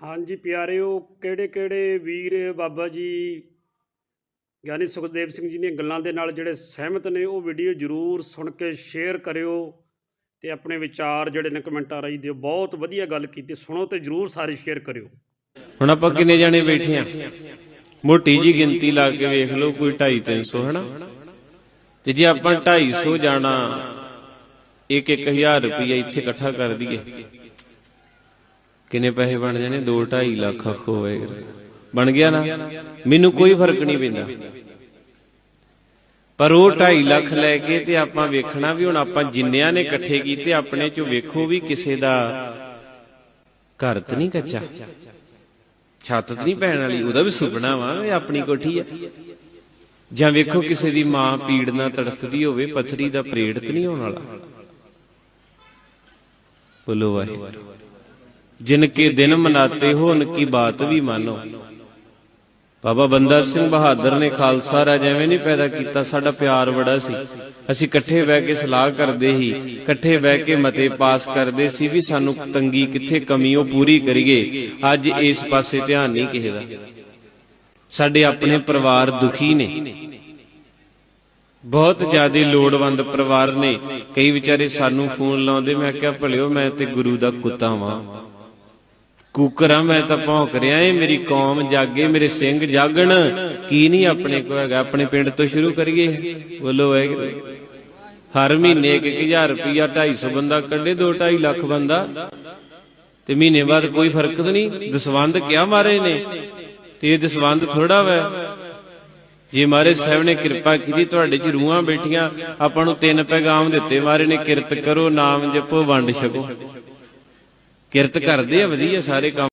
ਹਾਂਜੀ ਪਿਆਰਿਓ ਕਿਹੜੇ ਕਿਹੜੇ ਵੀਰ ਬਾਬਾ ਜੀ ਗਿਆਨੀ ਸੁਖਦੇਵ ਸਿੰਘ ਜੀ ਦੀਆਂ ਗੱਲਾਂ ਦੇ ਨਾਲ ਜਿਹੜੇ ਸਹਿਮਤ ਨੇ, ਉਹ ਵੀਡੀਓ ਜਰੂਰ ਸੁਣ ਕੇ ਸ਼ੇਅਰ ਕਰਿਓ ਤੇ ਆਪਣੇ ਵਿਚਾਰ ਜਿਹੜੇ ਨੇ ਕਮੈਂਟਾਂ ਰਾਹੀਂ ਦਿਓ। ਬਹੁਤ ਵਧੀਆ ਗੱਲ ਕੀਤੀ, ਸੁਣੋ ਤੇ ਜਰੂਰ ਸਾਰੇ ਸ਼ੇਅਰ ਕਰਿਓ। ਹੁਣ ਆਪਾਂ ਕਿੰਨੇ ਜਾਣੇ ਬੈਠੇ ਆ? ਮੋਟੀ ਜੀ ਗਿਣਤੀ ਲਾ ਕੇ ਵੇਖ ਲਓ, ਕੋਈ 2.5 300 ਹਨਾ? ਤੇ ਜੇ ਆਪਾਂ 250 ਜਾਣਾ 1-1000 ਰੁਪਏ ਇੱਥੇ ਇਕੱਠਾ ਕਰ ਦਈਏ ਕਿੰਨੇ ਪੈਸੇ ਬਣ ਜਾਣੇ? 2.5 ਲੱਖ ਹੋਏ ਬਣ ਗਿਆ ਨਾ? ਮੈਨੂੰ ਕੋਈ ਫ਼ਰਕ ਨਹੀਂ ਪੈਂਦਾ। ਪਰ ਉਹ 2.5 ਲੱਖ ਲੈ ਕੇ ਤੇ ਆਪਾਂ ਵੇਖਣਾ ਵੀ ਹੁਣ ਆਪਾਂ ਜਿੰਨਿਆਂ ਨੇ ਇਕੱਠੇ ਕੀਤੇ, ਆਪਣੇ ਚੋਂ ਵੇਖੋ ਵੀ ਕਿਸੇ ਦਾ ਘਰ ਤਾਂ ਨਹੀਂ ਕੱਚਾ। ਛੱਤ ਤਾਂ ਨਹੀਂ ਪੈਣ ਵਾਲੀ, ਉਹਦਾ ਵੀ ਸੁਪਨਾ ਵਾ ਇਹ ਆਪਣੀ ਕੋਠੀ ਆ। ਜਾਂ ਵੇਖੋ ਕਿਸੇ ਦੀ ਮਾਂ ਪੀੜ ਨਾਲ ਤੜਫਦੀ ਹੋਵੇ, ਪਥਰੀ ਦਾ ਪ੍ਰੇੜ ਤਾਂ ਨਹੀਂ ਹੋਣ ਵਾਲਾ। ਬੋਲੋ ਵਾਹਿਗੁਰੂ। ਜਿਨ ਕੇ ਦਿਨ ਮਨਾਤੇ ਹੋ ਉਨ ਕੀ ਬਾਤ ਵੀ ਮਾਨੋ। ਬਾਬਾ ਬੰਦਾ ਸਿੰਘ ਬਹਾਦਰ ਨੇ ਖਾਲਸਾ ਰਾਜ ਐਵੇਂ ਨਹੀਂ ਪੈਦਾ ਕੀਤਾ, ਸਾਡਾ ਪਿਆਰ ਬੜਾ ਸੀ। ਅਸੀਂ ਇਕੱਠੇ ਬਹਿ ਕੇ ਸਲਾਹ ਕਰਦੇ ਸੀ, ਇਕੱਠੇ ਬਹਿ ਕੇ ਮਤੇ ਪਾਸ ਕਰਦੇ ਸੀ ਵੀ ਸਾਨੂੰ ਤੰਗੀ ਕਿੱਥੇ ਕਮੀ ਉਹ ਪੂਰੀ ਕਰੀਏ। ਅੱਜ ਇਸ ਪਾਸੇ ਧਿਆਨ ਨਹੀਂ ਕਿਸੇ ਦਾ। ਸਾਡੇ ਆਪਣੇ ਪਰਿਵਾਰ ਦੁਖੀ ਨੇ। ਬਹੁਤ ਜ਼ਿਆਦਾ ਲੋੜਵੰਦ ਪਰਿਵਾਰ ਨੇ। ਕਈ ਵਿਚਾਰੇ ਸਾਨੂੰ ਫੋਨ ਲਾਉਂਦੇ, ਮੈਂ ਕਿਹਾ ਭਲਿਓ ਮੈਂ ਤੇ ਗੁਰੂ ਦਾ ਕੁੱਤਾ ਵਾਂ। ਕੁਕਰਾਂ, ਮੈਂ ਤਾਂ ਭੌਂਕ ਰਿਹਾ ਏ, ਮੇਰੀ ਕੌਮ ਜਾਗੇ, ਮੇਰੇ ਸਿੰਘ ਜਾਗਣ। ਕੀ ਨਹੀਂ ਆਪਣੇ ਕੋ ਹੈਗਾ? ਆਪਣੇ ਪਿੰਡ ਤੋਂ ਸ਼ੁਰੂ ਕਰੀਏ। ਬੋਲੋ ਵਾਹਿਗੁਰੂ। ਹਰ ਮਹੀਨੇ 1000 ਰੁਪਿਆ 250 ਬੰਦਾ ਕੱਢੇ 2.5 ਲੱਖ ਬੰਦਾ। ਤੇ ਮਹੀਨੇ ਬਾਅਦ ਕੋਈ ਫ਼ਰਕ ਤਾਂ ਨਹੀਂ? ਦਸਵੰਦ ਕਿਆ ਮਾਰੇ ਨੇ? ਤੇ ਇਹ ਦਸਵੰਦ ਥੋੜਾ ਵੈ। ਜੇ ਮਾਰੇ ਸਾਹਿਬ ਨੇ ਕਿਰਪਾ ਕੀਤੀ, ਤੁਹਾਡੇ ਚ ਰੂਹਾਂ ਬੈਠੀਆਂ, ਆਪਾਂ ਨੂੰ ਤਿੰਨ ਪੈਗਾਮ ਦਿੱਤੇ। ਮਾਰੇ ਨੇ ਕਿਰਤ ਕਰੋ, ਨਾਮ ਜਪੋ, ਵੰਡ ਛਕੋ। ਕਿਰਤ ਕਰਦੇ ਆ ਵਧੀਆ ਸਾਰੇ ਕੰਮ